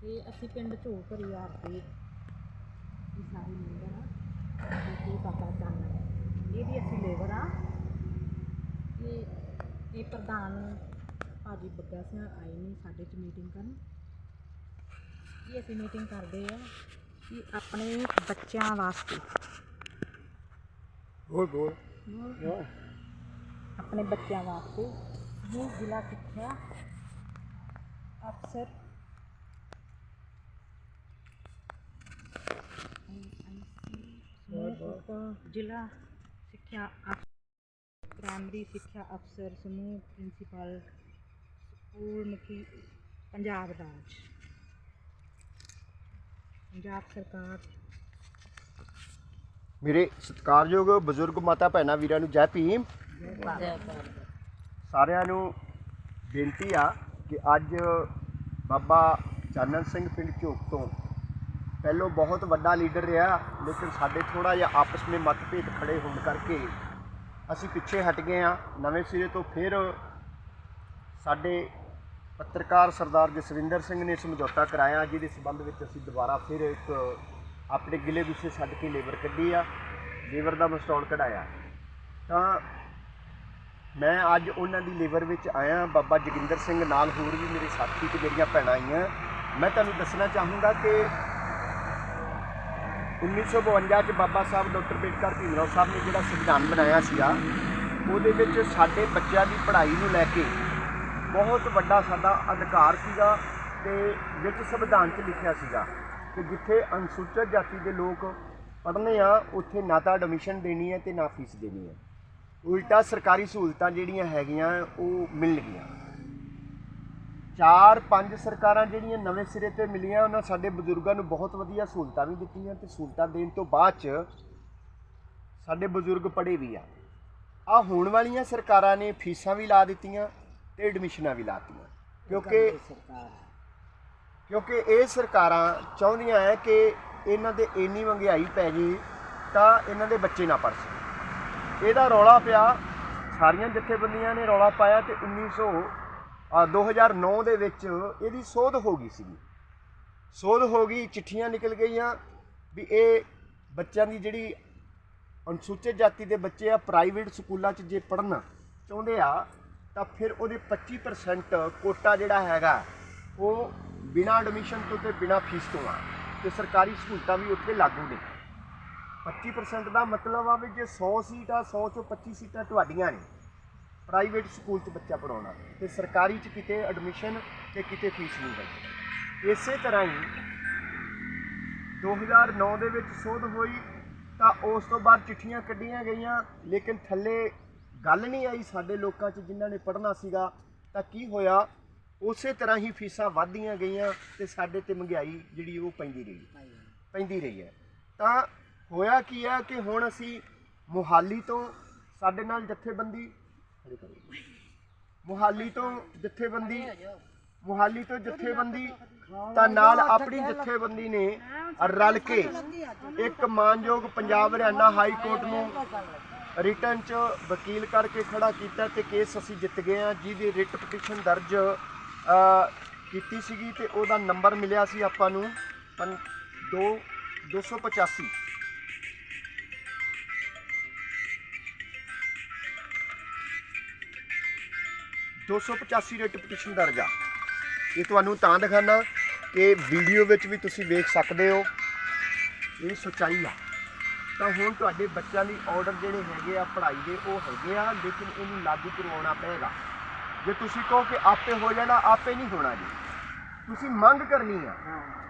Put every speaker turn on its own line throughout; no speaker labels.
ਤੇ ਅਸੀਂ ਪਿੰਡ ਝੋਕ ਰਿਆਰ ਦੇ ਇਹ ਸਾਰੇ ਮੈਂਬਰ ਆ ਤੇ ਇਹ ਬਾਬਾ ਚੰਨ ਇਹਦੀ ਅਸੀਂ ਲੇਬਰ ਆ ਇਹ ਇਹ ਪ੍ਰਧਾਨ ਭਾਜੀ ਬੱਗਾ ਸਿੰਘ ਆਏ ਨੇ ਸਾਡੇ ਚ ਮੀਟਿੰਗ ਕਰਨ। ਇਹ ਅਸੀਂ ਮੀਟਿੰਗ ਕਰਦੇ ਆ ਕਿ ਆਪਣੇ ਬੱਚਿਆਂ ਵਾਸਤੇ।
ਬੋਲ ਬੋਲ।
ਆਪਣੇ ਬੱਚਿਆਂ ਵਾਸਤੇ। ਇਹ ਜ਼ਿਲ੍ਹਾ ਸਿੱਖਿਆ ਅਫਸਰ ਜ਼ਿਲ੍ਹਾ ਸਿੱਖਿਆ ਅਫ- ਪ੍ਰਾਇਮਰੀ ਸਿੱਖਿਆ ਅਫਸਰ ਸਮੂਹ ਪ੍ਰਿੰਸੀਪਲ ਸਕੂਲ ਮੁਖੀ ਪੰਜਾਬ ਰਾਜ। ਪੰਜਾਬ ਸਰਕਾਰ।
ਮੇਰੇ ਸਤਿਕਾਰਯੋਗ ਬਜ਼ੁਰਗ ਮਾਤਾ ਭੈਣਾਂ ਵੀਰਾਂ ਨੂੰ ਜੈ ਭੀਮ। ਸਾਰਿਆਂ ਨੂੰ ਬੇਨਤੀ ਆ ਕਿ ਅੱਜ ਬਾਬਾ ਚਾਨਣ ਸਿੰਘ ਪਿੰਡ ਝੋਕ ਤੋਂ ਪਹਿਲੋਂ ਬਹੁਤ ਵੱਡਾ ਲੀਡਰ ਰਿਹਾ, ਲੇਕਿਨ ਸਾਡੇ ਥੋੜਾ ਜਿਹਾ ਆਪਸ ਵਿੱਚ ਮਤਭੇਦ ਖੜੇ ਹੋਣ ਕਰਕੇ ਅਸੀਂ ਪਿੱਛੇ ਹਟ ਗਏ ਆ ਨਵੇਂ ਸਿਰੇ ਤੋਂ ਫਿਰ ਸਾਡੇ ਪੱਤਰਕਾਰ ਸਰਦਾਰ ਜਸਵਿੰਦਰ ਸਿੰਘ ਨੇ ਸਮਝੌਤਾ ਕਰਾਇਆ, ਜਿਹਦੇ ਸਬੰਧ ਵਿੱਚ ਅਸੀਂ ਦੁਬਾਰਾ ਫਿਰ ਇੱਕ ਆਪਣੇ ਗਿਲੇ ਗੁੱਸੇ ਛੱਡ ਕੇ ਲੇਬਰ ਕੱਢੀ ਆ, ਲੇਬਰ ਦਾ ਮਸਟੌਲ ਕਢਾਇਆ। ਤਾਂ ਮੈਂ ਅੱਜ ਉਹਨਾਂ ਦੀ ਲੇਬਰ ਵਿੱਚ ਆਇਆ, ਬਾਬਾ ਜੋਗਿੰਦਰ ਸਿੰਘ ਨਾਲ ਹੋਰ ਵੀ ਮੇਰੇ ਸਾਥੀ ਤੇ ਮੇਰੀਆਂ ਭੈਣਾਂ ਆਈਆਂ। ਮੈਂ ਤੁਹਾਨੂੰ ਦੱਸਣਾ ਚਾਹੂੰਗਾ ਕਿ 1952 ਚ ਬਾਬਾ ਸਾਹਿਬ ਡਾਕਟਰ ਬੇਟਕਰ ਭੀਮਰਾਓ ਸਾਹਿਬ ਨੇ ਜਿਹੜਾ ਸੰਵਿਧਾਨ ਬਣਾਇਆ ਸੀਗਾ, ਉਹਦੇ ਵਿੱਚ ਸਾਡੇ ਬੱਚਿਆਂ ਦੀ ਪੜ੍ਹਾਈ ਨੂੰ ਲੈ ਕੇ ਬਹੁਤ ਵੱਡਾ ਸਾਡਾ ਅਧਿਕਾਰ ਸੀਗਾ ਤੇ ਵਿੱਚ ਸੰਵਿਧਾਨ 'ਚ ਲਿਖਿਆ ਸੀਗਾ। ਕਿ ਜਿੱਥੇ ਅਨੁਸੂਚਿਤ ਜਾਤੀ ਦੇ ਲੋਕ ਪੜ੍ਹਨੇ ਆ, ਉੱਥੇ ਨਾ ਤਾਂ ਐਡਮਿਸ਼ਨ ਦੇਣੀ ਹੈ ਤੇ ਨਾ ਫੀਸ ਦੇਣੀ ਹੈ। ਉਲਟਾ ਸਰਕਾਰੀ ਸਹੂਲਤਾਂ ਜਿਹੜੀਆਂ ਹੈਗੀਆਂ, ਉਹ ਮਿਲਣਗੀਆਂ। ਚਾਰ ਪੰਜ ਸਰਕਾਰਾਂ ਜਿਹੜੀਆਂ ਨਵੇਂ ਸਿਰੇ ਤੇ ਮਿਲੀਆਂ ਉਹਨਾਂ ਸਾਡੇ ਬਜ਼ੁਰਗਾਂ ਨੂੰ ਬਹੁਤ ਵਧੀਆ ਸਹੂਲਤਾਂ ਵੀ ਦਿੱਤੀਆਂ ਤੇ ਸਹੂਲਤਾਂ ਦੇਣ ਤੋਂ ਬਾਅਦ ਚ ਸਾਡੇ ਬਜ਼ੁਰਗ ਪੜ੍ਹੇ ਵੀ ਆ। ਆ ਹੋਣ ਵਾਲੀਆਂ ਸਰਕਾਰਾਂ ਨੇ ਫੀਸਾਂ ਵੀ ਲਾ ਦਿੱਤੀਆਂ ਤੇ ਐਡਮਿਸ਼ਨਾਂ ਵੀ ਲਾਤੀਆਂ। ਕਿਉਂਕਿ ਕਿਉਂਕਿ ਇਹ ਸਰਕਾਰਾਂ ਚਾਹੁੰਦੀਆਂ ਹੈ ਕਿ ਇਹਨਾਂ ਦੇ ਇੰਨੀ ਮਹਿੰਗਾਈ ਪੈ ਗਈ ਤਾਂ ਇਹਨਾਂ ਦੇ ਬੱਚੇ ਨਾ ਪੜ੍ਹ ਸਕਣ। ਇਹਦਾ ਰੌਲਾ ਪਿਆ ਸਾਰੀਆਂ ਜਥੇਬੰਦੀਆਂ ਨੇ ਰੌਲਾ ਪਾਇਆ ਤੇ 1900 ਆ 2009 ਦੇ ਵਿੱਚ ਇਹਦੀ ਸੋਧ ਹੋ ਗਈ ਸੀਗੀ। ਸੋਧ ਹੋ ਗਈ, ਚਿੱਠੀਆਂ ਨਿਕਲ ਗਈਆਂ ਵੀ ਇਹ ਬੱਚਿਆਂ ਦੀ ਜਿਹੜੀ ਅਨੁਸੂਚਿਤ ਜਾਤੀ ਦੇ ਬੱਚੇ ਆ, ਪ੍ਰਾਈਵੇਟ ਸਕੂਲਾਂ 'ਚ ਜੇ ਪੜ੍ਹਨਾ ਚਾਹੁੰਦੇ ਆ, ਤਾਂ ਫਿਰ ਉਹਦੇ 25% ਕੋਟਾ ਜਿਹੜਾ ਹੈਗਾ, ਉਹ ਬਿਨਾਂ ਐਡਮਿਸ਼ਨ ਤੋਂ ਤੇ ਬਿਨਾਂ ਫੀਸ ਤੋਂ ਆ ਤੇ ਸਰਕਾਰੀ ਸਹੂਲਤਾਂ ਵੀ ਉੱਥੇ ਲਾਗੂ ਨੇ। 25% ਦਾ ਮਤਲਬ ਆ ਵੀ ਜੇ 100 ਸੀਟ ਆ 100 ਚੋਂ 25 ਸੀਟਾਂ ਤੁਹਾਡੀਆਂ ਨੇ ਪ੍ਰਾਈਵੇਟ ਸਕੂਲ 'ਚ ਬੱਚਾ ਪੜਾਉਣਾ ਤੇ ਸਰਕਾਰੀ 'ਚ ਕਿਤੇ ਐਡਮਿਸ਼ਨ ਤੇ ਕਿਤੇ ਫੀਸ ਨਹੀਂ ਲੱਗਦੀ ਇਸੇ ਤਰ੍ਹਾਂ ਹੀ 2009 ਦੇ ਵਿੱਚ ਸੋਧ ਹੋਈ ਤਾਂ ਉਸ ਤੋਂ ਬਾਅਦ ਚਿੱਠੀਆਂ ਕੱਢੀਆਂ ਗਈਆਂ, ਲੇਕਿਨ ਥੱਲੇ ਗੱਲ ਨਹੀਂ ਆਈ ਸਾਡੇ ਲੋਕਾਂ 'ਚ ਜਿਨ੍ਹਾਂ ਨੇ ਪੜ੍ਹਨਾ ਸੀਗਾ, ਤਾਂ ਕੀ ਹੋਇਆ? ਉਸੇ ਤਰ੍ਹਾਂ ਹੀ ਫੀਸਾਂ ਵਧਦੀਆਂ ਗਈਆਂ ਤੇ ਸਾਡੇ ਤੇ ਮਹਿੰਗਾਈ ਜਿਹੜੀ ਉਹ ਪੈਂਦੀ ਰਹੀ ਪੈਂਦੀ ਰਹੀ ਹੈ। ਤਾਂ ਹੋਇਆ ਕੀ ਹੈ ਕਿ ਹੁਣ ਅਸੀਂ ਮੁਹਾਲੀ ਤੋਂ ਸਾਡੇ ਨਾਲ ਜਥੇਬੰਦੀ ਮੁਹਾਲੀ ਤੋਂ ਜਥੇਬੰਦੀ ਮੁਹਾਲੀ ਤੋਂ ਜਥੇਬੰਦੀ ਤਾਂ ਨਾਲ ਆਪਣੀ ਜਥੇਬੰਦੀ ਨੇ ਰਲ ਕੇ ਇੱਕ ਮਾਨਯੋਗ ਪੰਜਾਬ ਹਰਿਆਣਾ ਹਾਈ ਕੋਰਟ ਨੂੰ ਰਿਟਰਨ ਚ ਵਕੀਲ ਕਰਕੇ ਖੜਾ ਕੀਤਾ ਤੇ ਕੇਸ ਅਸੀਂ ਜਿੱਤ ਗਏ ਆ ਜਿਹਦੀ ਰਿਟ ਪਟੀਸ਼ਨ ਦਰਜ ਕੀਤੀ ਸੀਗੀ ਤੇ ਉਹਦਾ ਨੰਬਰ ਮਿਲਿਆ ਸੀ ਆਪਾਂ ਨੂੰ 2 285 285 ਰਿਟ ਪਟੀਸ਼ਨ ਦਰਜ ਆ। ਇਹ ਤੁਹਾਨੂੰ ਤਾਂ ਦਿਖਾਣਾ ਕਿ ਵੀਡੀਓ ਵਿੱਚ ਵੀ ਤੁਸੀਂ ਵੇਖ ਸਕਦੇ ਹੋ। ਇਹ ਸੱਚਾਈ ਆ। ਤਾਂ ਹੁਣ ਤੁਹਾਡੇ ਬੱਚਿਆਂ ਲਈ ਆਰਡਰ ਜਿਹੜੇ ਹੈਗੇ ਆ, ਪੜ੍ਹਾਈ ਦੇ ਉਹ ਹੈਗੇ ਆ, ਲੇਕਿਨ ਇਹਨੂੰ ਲਾਗੂ ਕਰਵਾਉਣਾ ਪਏਗਾ। ਜੇ ਤੁਸੀਂ ਕਹੋ ਕਿ ਆਪੇ ਹੋ ਜਾਣਾ, ਆਪੇ ਨਹੀਂ ਹੋਣਾ ਜੀ। ਤੁਸੀਂ ਮੰਗ ਕਰਨੀ ਆ।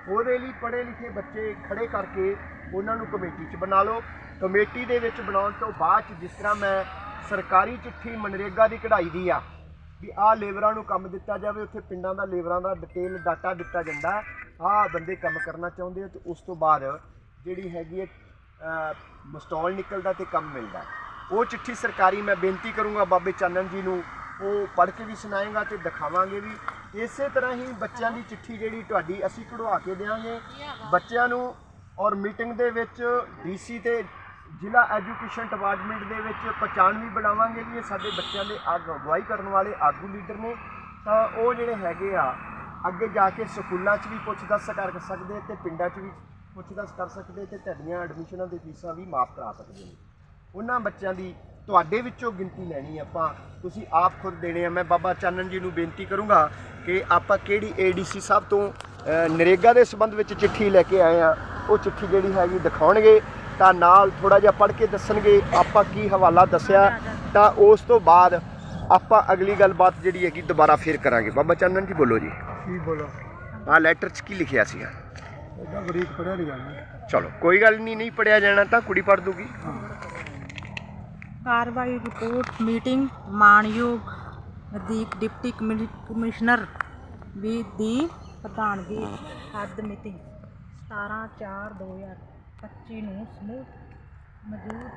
ਉਹਦੇ ਲਈ ਪੜ੍ਹੇ ਲਿਖੇ ਬੱਚੇ ਖੜੇ ਕਰਕੇ ਉਹਨਾਂ ਨੂੰ ਕਮੇਟੀ 'ਚ ਬਣਾ ਲਓ। ਕਮੇਟੀ ਦੇ ਵਿੱਚ ਬਣਾਉਣ ਤੋਂ ਬਾਅਦ 'ਚ ਜਿਸ ਤਰ੍ਹਾਂ ਮੈਂ ਸਰਕਾਰੀ ਚਿੱਠੀ ਮਨਰੇਗਾ ਦੀ ਕਢਾਈ ਦੀ ਆ ਵੀ ਆਹ ਲੇਬਰਾਂ ਨੂੰ ਕੰਮ ਦਿੱਤਾ ਜਾਵੇ, ਉੱਥੇ ਪਿੰਡਾਂ ਦਾ ਲੇਬਰਾਂ ਦਾ ਡਿਟੇਲ ਡਾਟਾ ਦਿੱਤਾ ਜਾਂਦਾ ਆਹ ਬੰਦੇ ਕੰਮ ਕਰਨਾ ਚਾਹੁੰਦੇ ਆ ਤੇ ਉਸ ਤੋਂ ਬਾਅਦ ਜਿਹੜੀ ਹੈਗੀ ਹੈ ਮਸਟਾਲ ਨਿਕਲਦਾ ਤੇ ਕੰਮ ਮਿਲਦਾ ਉਹ ਚਿੱਠੀ ਸਰਕਾਰੀ ਮੈਂ ਬੇਨਤੀ ਕਰੂੰਗਾ ਬਾਬੇ ਚਾਨਣ ਜੀ ਨੂੰ, ਉਹ ਪੜ੍ਹ ਕੇ ਵੀ ਸੁਣਾਏਗਾ ਤੇ ਦਿਖਾਵਾਂਗੇ ਵੀ। ਇਸੇ ਤਰ੍ਹਾਂ ਹੀ ਬੱਚਿਆਂ ਦੀ ਚਿੱਠੀ ਜਿਹੜੀ ਤੁਹਾਡੀ ਅਸੀਂ ਕਢਵਾ ਕੇ ਦੇਵਾਂਗੇ ਬੱਚਿਆਂ ਨੂੰ ਔਰ ਮੀਟਿੰਗ ਦੇ ਵਿੱਚ ਡੀਸੀ ਤੇ ਜ਼ਿਲ੍ਹਾ ਐਜੂਕੇਸ਼ਨ ਡਿਪਾਰਟਮੈਂਟ ਦੇ ਵਿੱਚ ਪਛਾਣ ਵੀ ਬਣਾਵਾਂਗੇ ਵੀ ਇਹ ਸਾਡੇ ਬੱਚਿਆਂ ਦੇ ਆਗ- ਅਗਵਾਈ ਕਰਨ ਵਾਲੇ ਆਗੂ ਲੀਡਰ ਨੇ। ਤਾਂ ਉਹ ਜਿਹੜੇ ਹੈਗੇ ਆ, ਅੱਗੇ ਜਾ ਕੇ ਸਕੂਲਾਂ 'ਚ ਵੀ ਪੁੱਛ ਦੱਸ ਕਰ ਸਕਦੇ ਤੇ ਪਿੰਡਾਂ 'ਚ ਵੀ ਪੁੱਛ ਦੱਸ ਕਰ ਸਕਦੇ ਤੇ ਤੁਹਾਡੀਆਂ ਐਡਮਿਸ਼ਨਾਂ ਦੀ ਫੀਸਾਂ ਵੀ ਮਾਫ ਕਰਾ ਸਕਦੇ ਨੇ। ਉਹਨਾਂ ਬੱਚਿਆਂ ਦੀ ਤੁਹਾਡੇ ਵਿੱਚੋਂ ਗਿਣਤੀ ਲੈਣੀ ਆਪਾਂ। ਤੁਸੀਂ ਆਪ ਖੁਦ ਦੇਣੇ ਆ। ਮੈਂ ਬਾਬਾ ਚਾਨਣ ਜੀ ਨੂੰ ਬੇਨਤੀ ਕਰੂੰਗਾ ਕਿ ਆਪਾਂ ਕਿਹੜੀ ਏਡੀਸੀ ਸਾਹਿਬ ਤੋਂ ਨਰੇਗਾ ਦੇ ਸੰਬੰਧ ਵਿੱਚ ਚਿੱਠੀ ਲੈ ਕੇ ਆਏ ਆ। ਉਹ ਚਿੱਠੀ ਜਿਹੜੀ ਹੈਗੀ ਦਿਖਾਉਣਗੇ। ਤਾਂ ਨਾਲ ਥੋੜਾ ਜਿਹਾ ਪੜ੍ਹ ਕੇ ਦੱਸਣਗੇ ਆਪਾਂ ਕੀ ਹਵਾਲਾ ਦੱਸਿਆ। ਤਾਂ ਉਸ ਤੋਂ ਬਾਅਦ ਆਪਾਂ ਅਗਲੀ ਗੱਲਬਾਤ ਜਿਹੜੀ ਹੈਗੀ ਦੁਬਾਰਾ ਫੇਰ ਕਰਾਂਗੇ। ਬਾਬਾ ਚਾਨਣ ਜੀ ਬੋਲੋ ਜੀ।
ਕੀ ਬੋਲੋ?
ਆਹ ਲੈਟਰ 'ਚ ਕੀ ਲਿਖਿਆ ਸੀਗਾ?
ਇਹਦਾ ਬਰੀਕ ਪੜਿਆ ਨਹੀਂ ਜਾਣਾ
ਚਲੋ ਕੋਈ ਗੱਲ ਨਹੀਂ ਨਹੀਂ ਪੜਿਆ ਜਾਣਾ ਤਾਂ ਕੁੜੀ ਪੜ ਦੂਗੀ।
ਕਾਰਵਾਈ ਰਿਪੋਰਟ ਮੀਟਿੰਗ ਮਾਨਯੋਗ ਵਧੀਕ ਡਿਪਟੀ ਕਮਿ- ਕਮਿਸ਼ਨਰ ਵੀ ਦੀ ਪ੍ਰਧਾਨਗੀ ਹੱਦ ਮਿਤੀ 17 4 2025 ਨੂੰ ਸਮੂਹ ਮੌਜੂਦ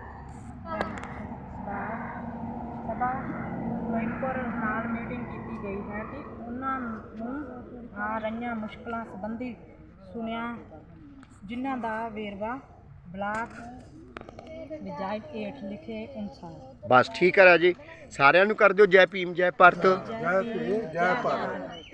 ਦਾ ਸਭਾ ਮੈਂਬਰ ਨਾਲ ਮੀਟਿੰਗ ਕੀਤੀ ਗਈ ਹੈ ਕਿ ਉਹਨਾਂ ਨੂੰ ਆ ਰਹੀਆਂ ਮੁਸ਼ਕਲਾਂ ਸੰਬੰਧੀ ਸੁਣਿਆ ਜਿਨ੍ਹਾਂ ਦਾ ਵੇਰਵਾ ਬਲਾਕ ਵਿਜਾਇਤ ਹੇਠ ਲਿਖੇ ਅਨੁਸਾਰ।
ਬਸ ਠੀਕ ਹੈ ਰਾਜੀ ਸਾਰਿਆਂ ਨੂੰ ਕਰ ਦਿਓ ਜੈ ਭੀਮ ਜੈ ਭਾਰਤ।
ਜੈ ਭੀਮ ਜੈ ਭਾਰਤ।